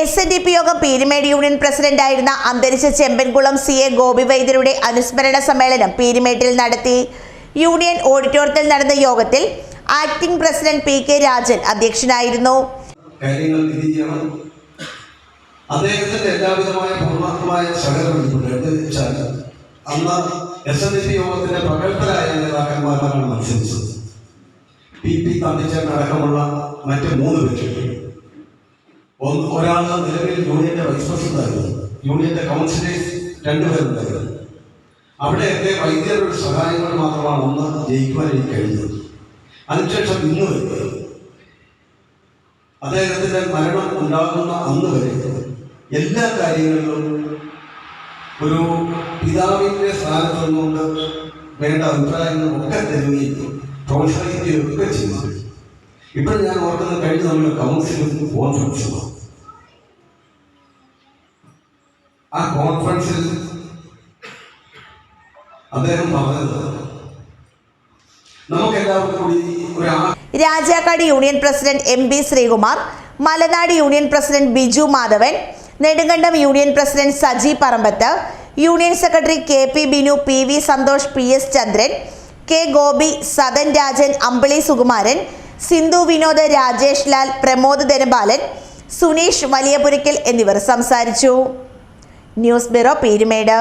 S N D P യോഗം Peermade union പ്രസിഡന്റായിരുന്ന അന്തരിച്ച ചെമ്പൻകുളം സി എ ഗോപി വൈദ്യരുടെ അനുസ്മരണ സമ്മേളനം പീരുമേട്ടിൽ നടത്തി. യൂണിയൻ ഓഡിറ്റോറിയത്തിൽ നടന്ന യോഗത്തിൽ acting president P K Rajan അധ്യക്ഷനായിരുന്നു. കാര്യങ്ങൾ അദ്ദേഹത്തിന്റെ എല്ലാവിധമായ പൂർണമായ സഹകരണം ഇതിലുണ്ട് എന്ന് വെച്ചാൽ അന്ന് എസ് എൻ ഡി യോഗത്തിന്റെ പ്രഗത്ഭരായ നേതാക്കന്മാരാണ് മത്സരിച്ചത്. പി പി തമ്പിച്ചേട്ടൻ അടക്കമുള്ള മറ്റ് മൂന്ന് പേര് ഒരാൾ നിലവിൽ യൂണിയന്റെ വൈസ് പ്രസിഡന്റ് ആയിരുന്നു യൂണിയന്റെ കൗൺസിലേഴ്സ് രണ്ടുപേരുണ്ടായിരുന്നു അവിടെയൊക്കെ വൈദ്യരുടെ സഹായങ്ങൾ മാത്രമാണ് ഒന്ന് ജയിക്കുവാൻ എനിക്ക് കഴിഞ്ഞത്. അതിനുശേഷം ഇന്ന് വരെ അദ്ദേഹത്തിന്റെ മരണം ഉണ്ടാകുന്ന അന്ന് വരെ എല്ലാ കാര്യങ്ങളിലും ഒരു പിതാവിന്റെ സ്ഥാനത്ത് നിന്നുകൊണ്ട് വേണ്ട അഭിപ്രായങ്ങളും ഒക്കെ തരുകയും പ്രോത്സാഹിക്കുകയും ചെയ്തു ഇപ്പോഴും ഞാൻ ഓർക്കുന്ന കഴിഞ്ഞ് നമ്മൾ കൗൺസിലിംഗ് കോൺഫറൻസ് ആ കോൺഫറൻസിൽ അദ്ദേഹം പറഞ്ഞത് നമുക്ക് എല്ലാവർക്കും കൂടി ഒരു Rajakkad union president M B Sreekumar Malanad union president Biju Madhavan Nedumkandam union president Saji Parambath union secretary K P Binu P V Santhosh P S Chandran K Gopi Sadan Rajan Ambili Sukumaran Sindhu Vinod Rajesh Lal Pramod Dhanabalan Suneesh Valiyapurackal എന്നിവർ സംസാരിച്ചു. News bureau Peermade.